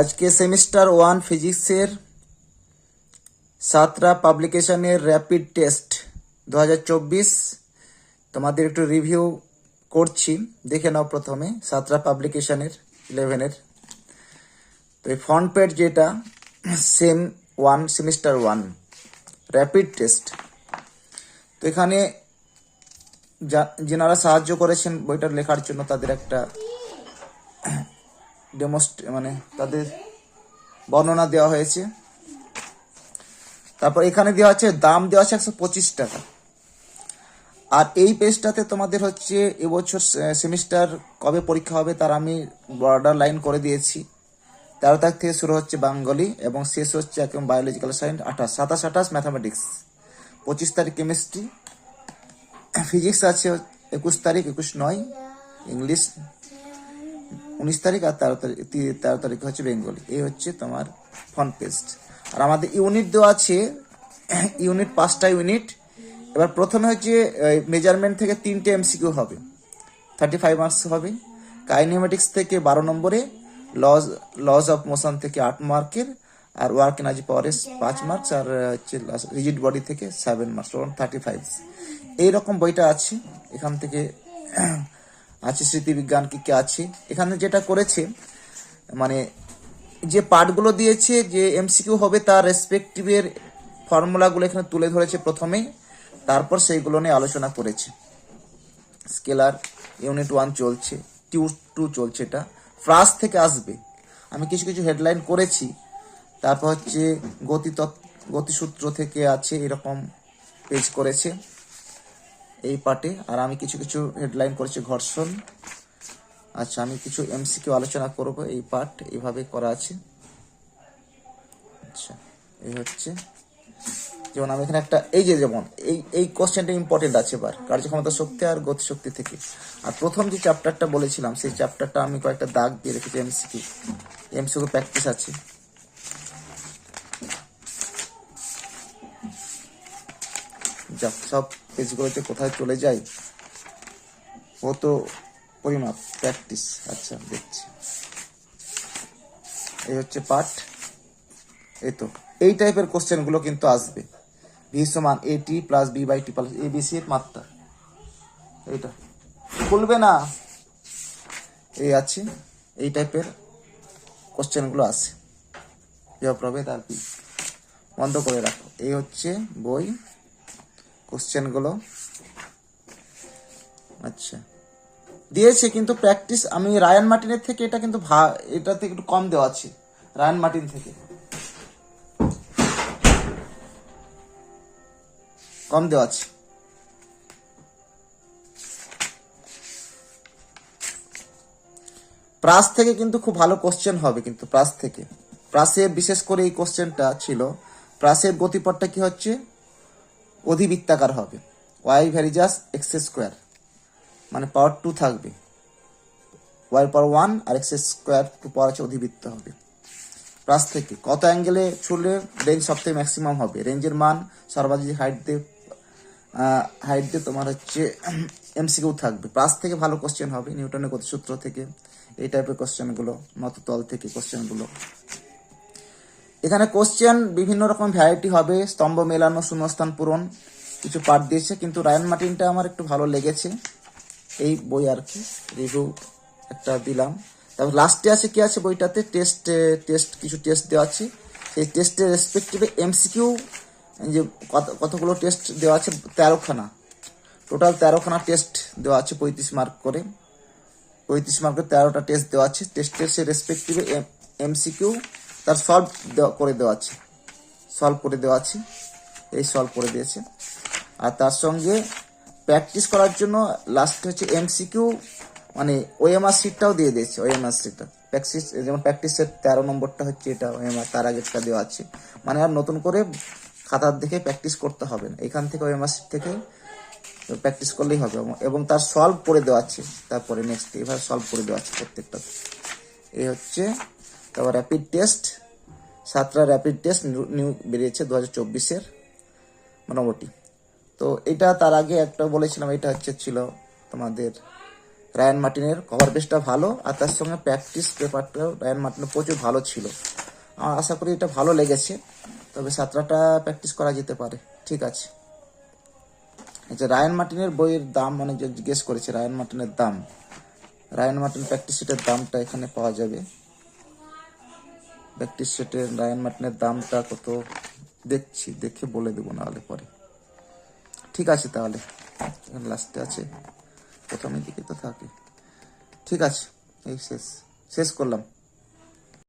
আজকে semester one ফিজিক্সের সাতরা পাবলিকেশনের rapid test দু হাজার চব্বিশ। তোমাদের একটু রিভিউ করছি, দেখে নাও প্রথমে সাতরা পাবলিকেশনের ইলেভেনের। তো এই ফ্রন্ট পেড যেটা, same one, semester one, rapid test. তো এখানে যা- যেনারা সাহায্য করেছেন বইটা লেখার জন্য তাদের একটা ডেমোস্ট মানে তাদের বর্ণনা দেওয়া হয়েছে। তারপর এখানে দেওয়া আছে, দাম দেওয়া আছে একশো পঁচিশ টাকা। আর এই পেজটাতে তোমাদের হচ্ছে এবছর সেমিস্টার কবে পরীক্ষা হবে তার আমি বর্ডার লাইন করে দিয়েছি। তেরো তারিখ থেকে শুরু হচ্ছে বাঙ্গলি এবং শেষ হচ্ছে একদম বায়োলজিক্যাল সায়েন্স আঠাশ, সাতাশ আঠাশ ম্যাথামেটিক্স পঁচিশ তারিখ কেমিস্ট্রি ফিজিক্স আছে একুশ তারিখ, একুশ নয় ইংলিশ উনিশ তারিখ আর তেরো তারিখ তেরো তারিখ হচ্ছে বেঙ্গলি। এই হচ্ছে তোমার ফ্রন্ট পেস্ট। আর আমাদের ইউনিট দেওয়া আছে, ইউনিট পাঁচটা ইউনিট। এবার প্রথমে হচ্ছে মেজারমেন্ট থেকে তিনটে এমসিকিউ হবে। থার্টি ফাইভ মার্কস হবে। কাইনেমেটিক্স থেকে বারো নম্বরে, লজ লজ অফ মোশন থেকে আট মার্কের, আর ওয়ার্ক এনার্জি পাওয়ারে পাঁচ মার্কস, আর হচ্ছে রিজিড বডি থেকে সেভেন মার্কস থার্টি ফাইভ। এইরকম বইটা আছে, এখান থেকে আছে স্মৃতিবিজ্ঞান কি কি আছে? এখানে যেটা করেছে মানে যে পার্টগুলো দিয়েছে, যে এমসিকিউ হবে তার রেসপেক্টিভের ফর্মুলাগুলো এখানে তুলে ধরেছে প্রথমেই, তারপর সেইগুলো নিয়ে আলোচনা করেছে। স্কেলার ইউনিট ওয়ান চলছে টিউ টু চলছে এটা। ফ্রাস থেকে আসবে। আমি কিছু কিছু হেডলাইন করেছি, তারপর হচ্ছে গতি গতিসূত্র থেকে আছে এরকম পেজ করেছে। এই পার্টে। আর আমি কিছু কিছু হেডলাইন করেছি ঘর্ষণ। আচ্ছা আমি কিছু এমসিকিউ আলোচনা করব এই পার্ট। এইভাবে করা আছে। আচ্ছা এই হচ্ছে। যেমন আমি এখানে একটা এই যে যেমন, এই এই কোশ্চেনটা ইম্পর্টেন্ট আছে এবার। কার্যক্ষমতা শক্তি আর গতিশক্তি থেকে। আর প্রথম যে চ্যাপ্টারটা বলেছিলাম, সেই চ্যাপ্টারটা আমি কয়েকটা দাগ দিয়ে রেখেছি এমসিকিউ এমসিকিউ প্র্যাকটিস আছে। যাক, সব পেজগুলোতে কোথায় চলে যায় ও তো পরিমাপ প্র্যাকটিস আচ্ছা দেখছি। এই হচ্ছে পার্ট এই তো, এই টাইপের কোশ্চেনগুলো কিন্তু আসবে। ভি সমান A T plus B by T plus A B C এর মাত্রা। এইটা। খুলবে না? এই আছে। এই টাইপের কোশ্চেনগুলো আছে। ইয়া প্রভেদ আর বন্ধ করে রাখো। এই হচ্ছে বই। কোশ্চেনগুলো। আচ্ছা। দিয়েছে, কিন্তু প্র্যাকটিস, আমি রায়ান মার্টিনের থেকে এটা কিন্তু ভা এটাতে একটু কম দেওয়া আছে, রায়ান মার্টিন থেকে। কম দেওয়া আছে। প্রাস থেকে কিন্তু খুব ভালো কোশ্চেন হবে, কিন্তু প্রাস থেকে। প্রাসে বিশেষ করে এই কোশ্চেনটা ছিল, প্রাসের গতিপথটা কি হচ্ছে? অধিবৃত্তাকার হবে। ওয়াই ভ্যারিজাস এক্স স্কোয়ার মানে পাওয়ার টু থাকবে। ওয়াই পাওয়ার ওয়ান আর এক্স স্কোয়ার টু পাওয়ার আছে অধিবৃত্ত হবে। প্লাস থেকে কত অ্যাঙ্গেলে ছুড়লে রেঞ্জ সবথেকে ম্যাক্সিমাম হবে? রেঞ্জের মান সর্বাধিক হাইট দিয়ে হাইট দিয়ে তোমার হচ্ছে এমসিকিউ থাকবে। প্লাস থেকে ভালো কোশ্চেন হবে নিউটনের গতিসূত্র থেকে। এই টাইপের কোশ্চেনগুলো নততল থেকে কোশ্চেনগুলো এখানে কোশ্চেন বিভিন্ন রকম ভ্যারাইটি হবে। স্তম্ভ মেলানো, শূন্যস্থান পূরণ, কিছু পার্ট দিয়েছে, কিন্তু রায়ন মার্টিনটা আমার একটু ভালো লেগেছে। এই বই আর কি রিভিউ একটা দিলাম। তারপর লাস্টে আছে কি আছে বইটাতে? টেস্ট টেস্ট কিছু টেস্ট দেওয়া আছে। সেই টেস্টের রেসপেক্টিভে এমসিকিউ যে কত- কতগুলো টেস্ট দেওয়া আছে? তেরোখানা। টোটাল তেরোখানা টেস্ট দেওয়া আছে পঁয়ত্রিশ মার্ক করে। পঁয়ত্রিশ মার্কের তেরোটা টেস্ট দেওয়া আছে। টেস্টের সে রেসপেক্টিভে এমসিকিউ তার সলভ করে দেওয়া আছে সলভ করে দেওয়া আছে এই সলভ করে দিয়েছে। আর তার সঙ্গে প্র্যাকটিস করার জন্য লাস্টে হচ্ছে এমসিকিউ মানে ওএমআর সিটটাও দিয়ে দিয়েছে ওএমআর সিটটা প্র্যাকটিস যেমন প্র্যাকটিসের তেরো নম্বরটা হচ্ছে এটা ওএমআর তার আগেরটা দেওয়া আছে। মানে আর নতুন করে খাতার দেখে প্র্যাকটিস করতে হবে না। এখান থেকে ওএমআর সিট থেকে প্র্যাকটিস করলেই হবে। এবং- তার সলভ করে দেওয়া আছে। তারপরে নেক্সট এভাবে সলভ করে দেওয়া আছে প্রত্যেকটা। এই হচ্ছে তারপর র্যাপিড টেস্ট সাতটা র্যাপিড টেস্ট নিউ বেরিয়েছে দু হাজার চব্বিশের মোটামুটি তো এটা তার আগে একটা বলেছিলাম, এটা হচ্ছে ছিল তোমাদের রায়ান মার্টিনের কভার পেজটা ভালো, আর তার সঙ্গে প্র্যাকটিস পেপারটাও রায়ান মার্টিনের প্রচুর ভালো ছিল। আমার আশা করি এটা ভালো লেগেছে, তবে সাতটাটা প্র্যাকটিস করা যেতে পারে, ঠিক আছে। আচ্ছা রায়ান মার্টিনের বইয়ের দাম জন জিজ্ঞেস করেছে, রায়ান মার্টিনের দাম, রায়ান মার্টিন প্র্যাকটিস সেটের দামটা এখানে পাওয়া যাবে। প্র্যাকটিস সেটের রায়ান মার্টিনের দামটা কত? দেখছি, দেখে বলে দেবো নাহলে পরে। ঠিক আছে তাহলে লাস্টে আছে। প্রথমের দিকে তো থাকে। ঠিক আছে, এই শেষ। শেষ করলাম।